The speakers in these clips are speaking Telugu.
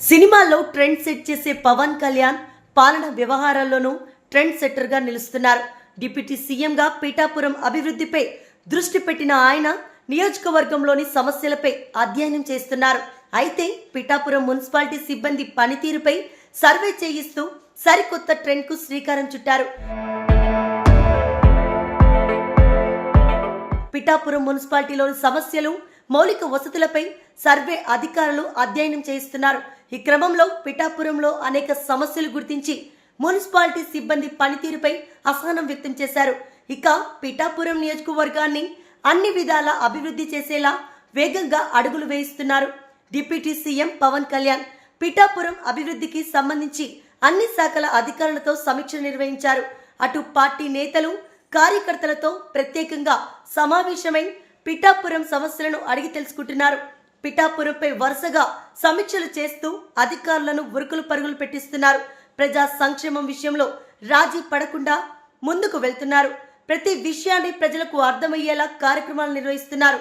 సినిమాల్లో ట్రెండ్ సెట్ చేసే పవన్ కళ్యాణ్ పాలన వ్యవహారాల్లోనూ ట్రెండ్ సెట్టర్గా నిలుస్తున్నారు. డిప్యూటీ సీఎంగా పీఠాపురం అభివృద్ధిపై దృష్టి పెట్టిన ఆయన నియోజకవర్గంలోని సమస్యలపై అధ్యయనం చేస్తున్నారు. అయితే పిఠాపురం మున్సిపాలిటీ సిబ్బంది పనితీరుపై సర్వే చేయిస్తూ సరికొత్త ట్రెండ్కు శ్రీకారం చుట్టారు. పిఠాపురం మున్సిపాలిటీలోని సమస్యలు మౌలిక వసతులపై సర్వే అధికారులు అధ్యయనం చేయిస్తున్నారు. ఈ క్రమంలో పిఠాపురంలో అనేక సమస్యలు గుర్తించి మున్సిపాలిటీ సిబ్బంది పనితీరుపై అసహనం వ్యక్తం చేశారు. ఇక పిఠాపురం నియోజకవర్గాన్ని అన్ని విధాల అభివృద్ధి చేసేలా వేగంగా అడుగులు వేయిస్తున్నారు. డిప్యూటీ సీఎం పవన్ కళ్యాణ్ పిఠాపురం అభివృద్ధికి సంబంధించి అన్ని శాఖల అధికారులతో సమీక్ష నిర్వహించారు. అటు పార్టీ నేతలు కార్యకర్తలతో ప్రత్యేకంగా సమావేశమై పిఠాపురం సమస్యలను అడిగి తెలుసుకుంటున్నారు. పిఠాపురంపై వరుసగా సమీక్షలు చేస్తూ అధికారులను ఉరుకులు పరుగులు పెట్టిస్తున్నారు. ప్రజా సంక్షేమం విషయంలో రాజీ పడకుండా ముందుకు వెళ్తున్నారు. ప్రతి విషయాన్ని ప్రజలకు అర్థమయ్యేలా కార్యక్రమాలు నిర్వహిస్తున్నారు.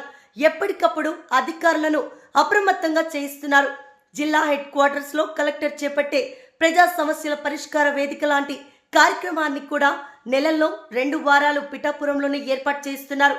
ఎప్పటికప్పుడు అధికారులను అప్రమత్తంగా చేయిస్తున్నారు. జిల్లా హెడ్ క్వార్టర్స్లో కలెక్టర్ చేపట్టే ప్రజా సమస్యల పరిష్కార వేదిక లాంటి కార్యక్రమాన్ని కూడా నెలల్లో రెండు వారాలు పిఠాపురంలోనే ఏర్పాటు చేస్తున్నారు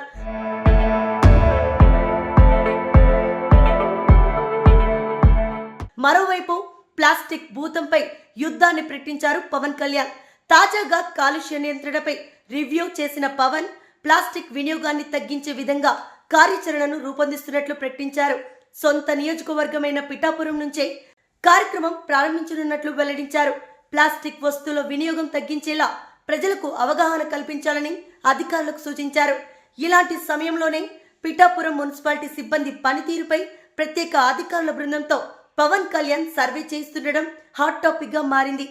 మరోవైపు ప్లాస్టిక్ భూతంపై యుద్ధాన్ని ప్రకటించారు పవన్ కళ్యాణ్. తాజాగా కాలుష్య నియంత్రణపై రివ్యూ చేసిన పవన్ ప్లాస్టిక్ వినియోగాన్ని తగ్గించే విధంగా కార్యాచరణను రూపొందిస్తున్నట్లు ప్రకటించారు. సొంత నియోజకవర్గమైన పిఠాపురం నుంచే కార్యక్రమం ప్రారంభించనున్నట్లు వెల్లడించారు. ప్లాస్టిక్ వస్తువుల వినియోగం తగ్గించేలా ప్రజలకు అవగాహన కల్పించాలని అధికారులకు సూచించారు. ఇలాంటి సమయంలోనే పిఠాపురం మున్సిపాలిటీ సిబ్బంది పనితీరుపై ప్రత్యేక అధికారుల బృందంతో పవన్ కళ్యాణ్ సర్వే చేస్తుండడం హాట్ టాపిక్గా మారింది.